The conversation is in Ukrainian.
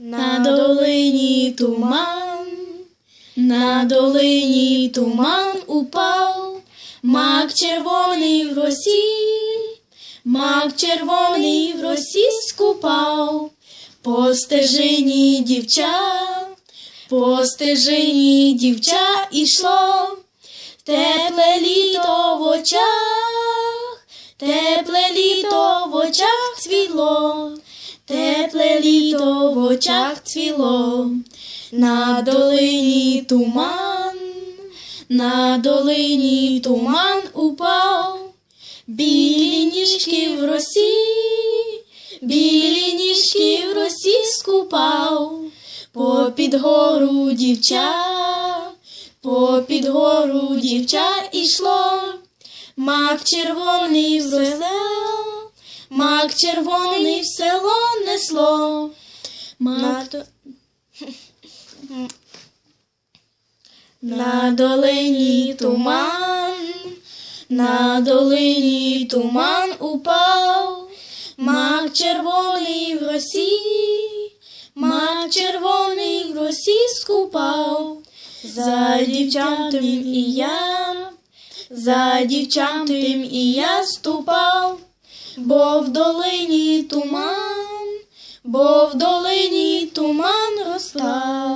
На долині туман, на долині туман упав, мак червоний в росі, мак червоний в росі скупав, по стежині дівча, по стежині дівча ішло, тепле літо в очах, Тепле літо в очах цвіло, на долині туман, на долині туман упав, білі ніжки в росі, білі ніжки в росі скупав, попід гору дівча, попід гору дівча ішло, мак червоний село. Мак червоний в село несло. Мак... На долині туман, на долині туман упав, мак червоний в росі, мак червоний в росі скупав, за дівчатом і я, за дівчатом і я ступав. Бо в долині туман, бо в долині туман розстав.